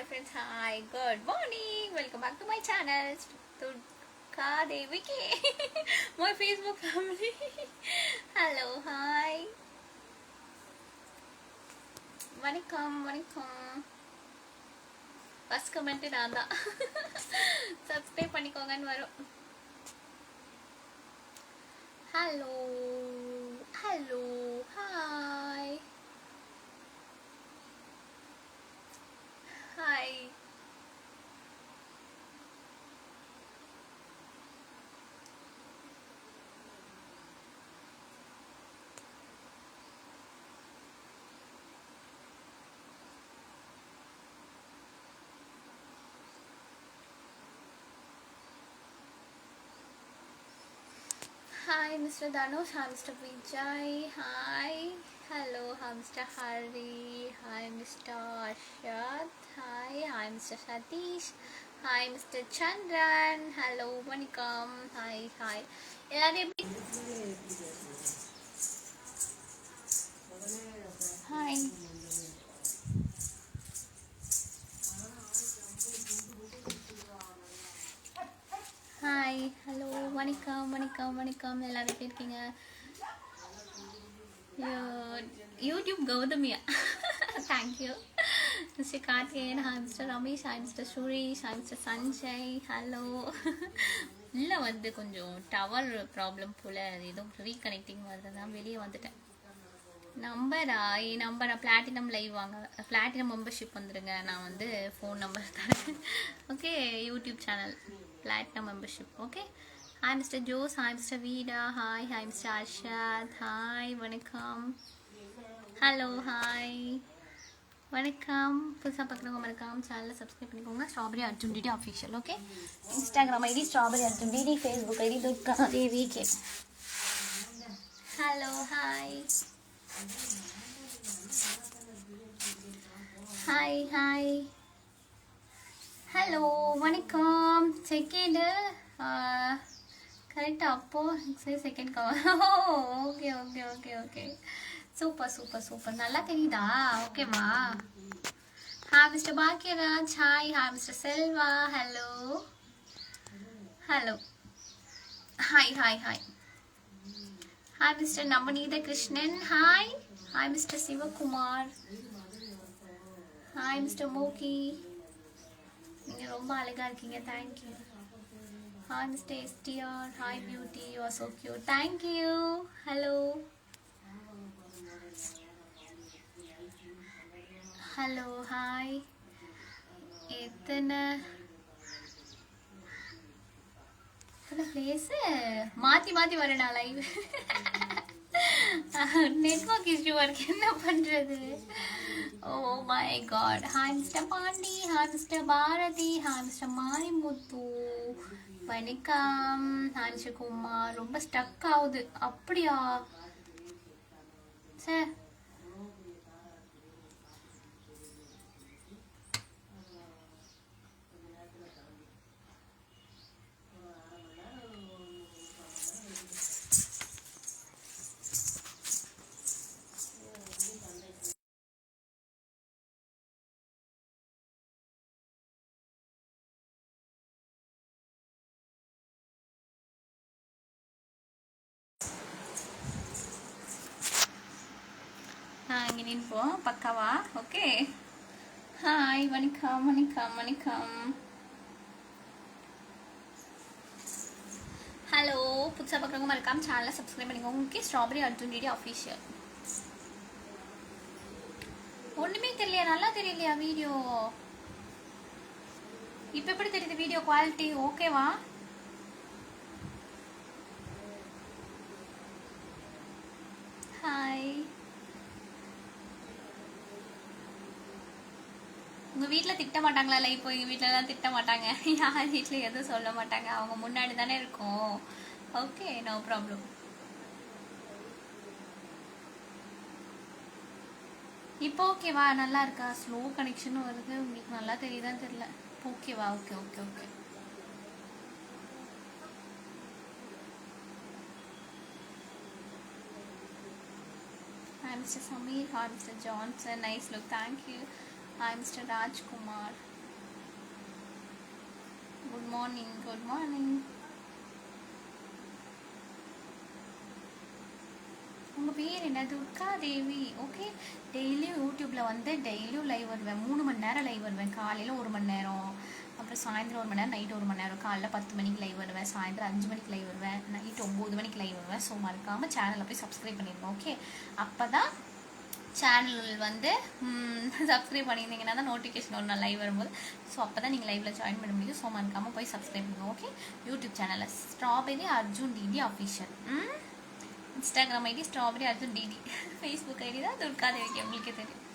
Hi friends, hi, good morning. Welcome back to my channel. Durga Deviki, my Facebook family. Hello, hi. வணக்கம் வணக்கம் first comment நான் தான் subscribe பண்ணிக்கோங்கன்னு வரும் hello hello Hi Hi, Mr. Dhanush. Hi, Mr. Vijay. Hi. Hello, hi, Mr. Hari. Hi, Mr. Arshad. Hi, hi, Mr. Satish. Hi, Mr. Chandran. Hello, வணக்கம். Hi, hi. எல்லாரும் எப்படி hi hi hello வணக்கம் வணக்கம் வணக்கம் எல்லாரும் எப்படி இருக்கீங்க you- YouTube கௌதமியா thank you mister Karthikeyan hi mister Ramesh hi mister Suresh hi mister Sanjay hello இல்லை வந்து கொஞ்சம் டவர் ப்ராப்ளம் போல் அது ஏதோ ரீகனெக்டிங் வருது தான் வெளியே வந்துட்டேன். நம்பரா என் நம்பரா பிளாட்டினம் லைவ் வாங்க பிளாட்டினம் மெம்பர்ஷிப் வந்துடுங்க நான் வந்து ஃபோன் நம்பர் தரேன். Okay YouTube channel platinum membership okay hi mister Jose hi mister வீடா hi hi mister Arshad hi வணக்கம். ஹலோ ஹாய் வணக்கம். புதுசாக பார்க்குறவங்க மறக்காம சேனலை சப்ஸ்கிரைப் பண்ணிக்கோங்க. Strawberry Arjun DD official okay Instagram ID strawberry Arjun DD Facebook ID Durga Devi K hello hi hi hi hello வணக்கம். Second கரெக்டாக அப்போ சரி second cover okay okay okay okay super super super நல்லா தெரியுதா ஓகேவா hi mister Bhagyaraj hi hi mister Selva hello hello hi hi hi hi mister Navaneetha Krishnan hi hi mister Sivakumar hi mister Mogi நீங்கள் ரொம்ப அழகாக இருக்கீங்க thank you hi mister STR hi beauty you are so cute thank you hello hello hi எத்தனை எத்தனை place மாற்றி மாற்றி வரேன் நான் லைவ் நெட்ஒர்க் இஷ்யூ இருக்கு என்ன பண்ணுறது oh my god hi mister Pandi hi mister Bharathi hi mister Marimuthu வணக்கம். நான் குமார் ரொம்ப ஸ்டக் ஆகுது. அப்படியா? சார் நான் பக்காவா ஓகே ஹாய் வணக்கம் வணக்கம் வணக்கம் ஹலோ புதுசாக பார்க்குறவங்க மறக்காம சேனலை சப்ஸ்கிரைப் பண்ணிக்கோங்க okay strawberry Arjun DD official ஒன்றுமே தெரியலையா? நல்லா தெரியலையா வீடியோ இப்போ எப்படி தெரியுது வீடியோ குவாலிட்டி ஓகேவா ஹாய் உங்க வீட்டுல திட்ட மாட்டாங்களா இப்போ எங்க வீட்ல எல்லாம் திட்ட மாட்டாங்க யார் வீட்டுல எதுவும் சொல்ல மாட்டாங்க அவங்க முன்னாடி தானே இருக்கும் ஓகே நோ ப்ராப்ளம் இப்போ ஓகேவா நல்லா இருக்கா ஸ்லோ கனெக்ஷன் வருது உங்களுக்கு நல்லா தெரியுதான்னு தெரியல ஓகேவா okay okay okay Hi, Mr. Samir. Hi, Mr. Johnson. Nice look. Thank you. Hi mister Rajkumar good morning good morning உங்கள் பேர் என்ன? துர்கா தேவி. ஓகே டெய்லியும் யூடியூப்பில் வந்து டெய்லியும் லைவ் வருவேன். மூணு மணி நேரம் லைவ் வருவேன். காலையில் ஒரு மணி நேரம். அப்புறம் சாயந்தரம் ஒரு மணி நேரம் நைட் ஒரு மணி நேரம். காலைல பத்து மணிக்கு லைவ் வருவேன். சாயந்தரம் அஞ்சு மணிக்கு லைவ் வருவேன். நைட் ஒம்பது மணிக்கு லைவ் வருவேன். ஸோ மறக்காமல் சேனலை போய் சப்ஸ்கிரைப் பண்ணிடுங்க. ஓகே அப்போ தான் சேனல் வந்து சப்ஸ்கிரைப் பண்ணியிருந்தீங்கன்னா தான் நோட்டிஃபிகேஷன் ஒரு லைவ் வரும்போது. ஸோ அப்போ தான் நீங்கள் லைவில் ஜாயின் பண்ண முடியும். ஸோ மறக்காமல் போய் சப்ஸ்கிரைப் பண்ணுவோம் ஓகே யூடியூப் சேனலில் strawberry Arjun DD official Instagram ID strawberry Arjun DD Facebook ID தான் துர்கா தேவிக்கு உங்களுக்கே தெரியும்.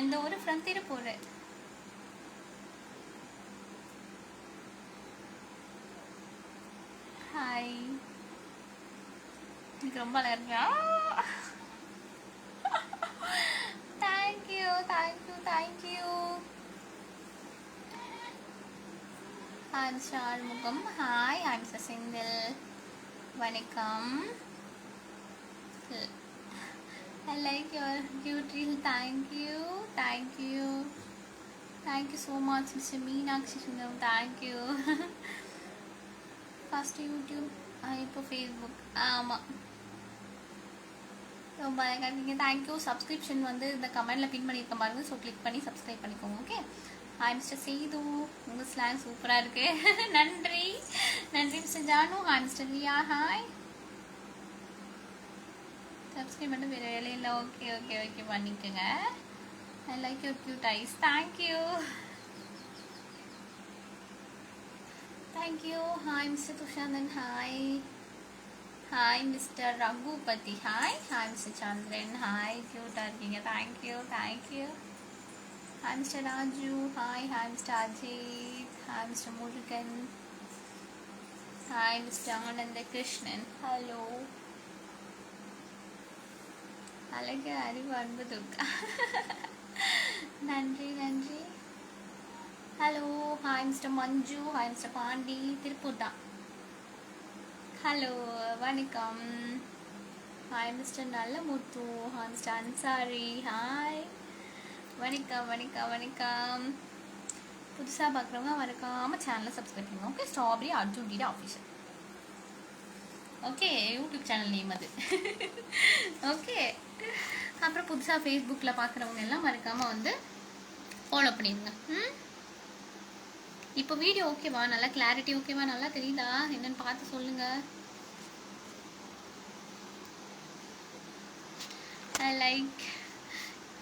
எந்த ஒரு ஃப்ரம் திருப்பூர் ஹாய் எனக்கு ரொம்ப அழகா இருக்கு Thank you thank you thank you hi Arumugam hi hi mister Senthil வணக்கம் I like your cute reel. Thank you. Thank you. Thank you so much, Mr. Meenakshi Sundram. Thank you. First YouTube, இப்போ Facebook ஆமாம் ரொம்ப அழகாக இருக்கீங்க thank you subscription வந்து இந்த கமெண்டில் pin பண்ணியிருக்க பாருங்க. ஸோ கிளிக் பண்ணி சப்ஸ்கிரைப் பண்ணிக்கோங்க ஓகே ஹாய் மிஸ்டர் செய்து உங்கள் ஸ்லாங் சூப்பராக இருக்கு. நன்றி. நன்றி mister Janu hi mister Riya hi subscribe பண்ண வேறு வேலையில் ஓகே ஓகே ஓகே பண்ணிக்கோங்க. I like your cute eyes thank you thank you hi mister Dushanthan hi hi mister Raghupathi hi hi mister Chandran hi க்யூட்டாக இருக்கீங்க thank you thank you hi mister Raju hi hi mister Ajith hi mister Murugan hi mister Anantha Krishnan hello Azhagu Arivu Anbu Durga நன்றி நன்றி hello hi mister Manju hi mister Pandi Tiruppur தான் hello வணக்கம். Hi mister Nallamuthu. Hi mister Ansari hi வணக்கம் வணக்கம் வணக்கம். புதுசாக பார்க்குறவங்க மறக்காமல் சேனலை சப்ஸ்கிரைப் பண்ணுங்க. Okay strawberry Arjun டீடா officer okay YouTube channel name அது. ஓகே அப்புறம் புதுசாக ஃபேஸ்புக்கில் பார்க்குறவங்க எல்லாம் மறக்காமல் வந்து ஃபாலோ பண்ணிடுங்க. ம்? இப்போ வீடியோ ஓகேவா நல்லா கிளாரிட்டி ஓகேவா நல்லா தெரியுதா? என்னன்னு பார்த்து சொல்லுங்க. I like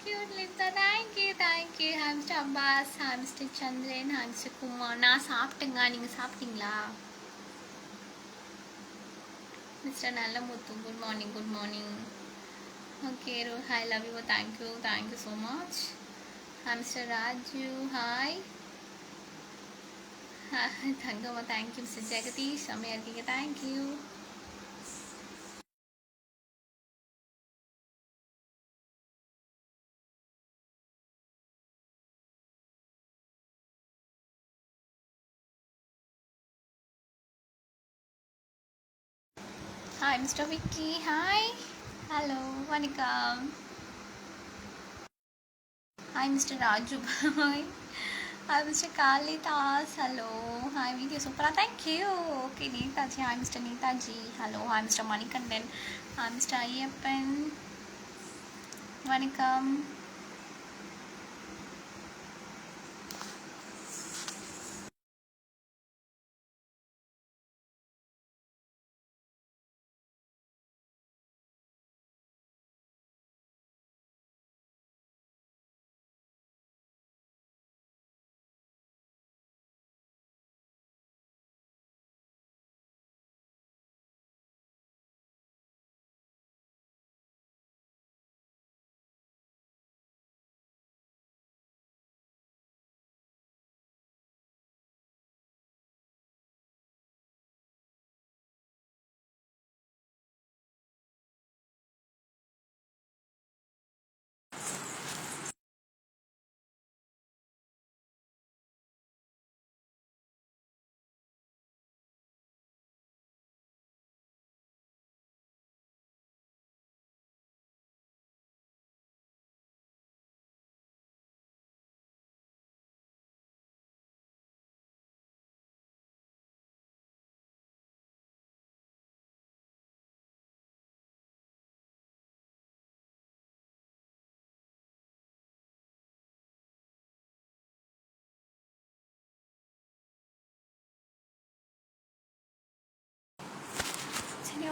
cute லிப்தா thank you thank you hamster Abbas hamster Chandran hamster Kumar நான் சாப்பிட்டேங்க. நீங்கள் சாப்பிட்டீங்களா? Mister Nallamuthu good morning good morning okay I love you thank you thank you so much hi mister Raju hi Thangamma thank you mister Jagadish செம்மையாக இருக்கீங்க thank you hi mister Vicky hi hello வணக்கம் hi mister Raju bye Hi, Mr. Kalitas. Hello. Hi, Miki Supra. Thank you. Okay, Neeta ji. Hi, Mr. Neeta ji. Hello. Hi, Mr. Manikandan. Hi, Mr. Ayyappan. Welcome.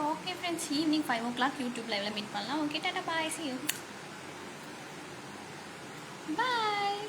Okay friends evening five o'clock YouTube லைவில் meet பண்ணலாம். Okay tata bye see you bye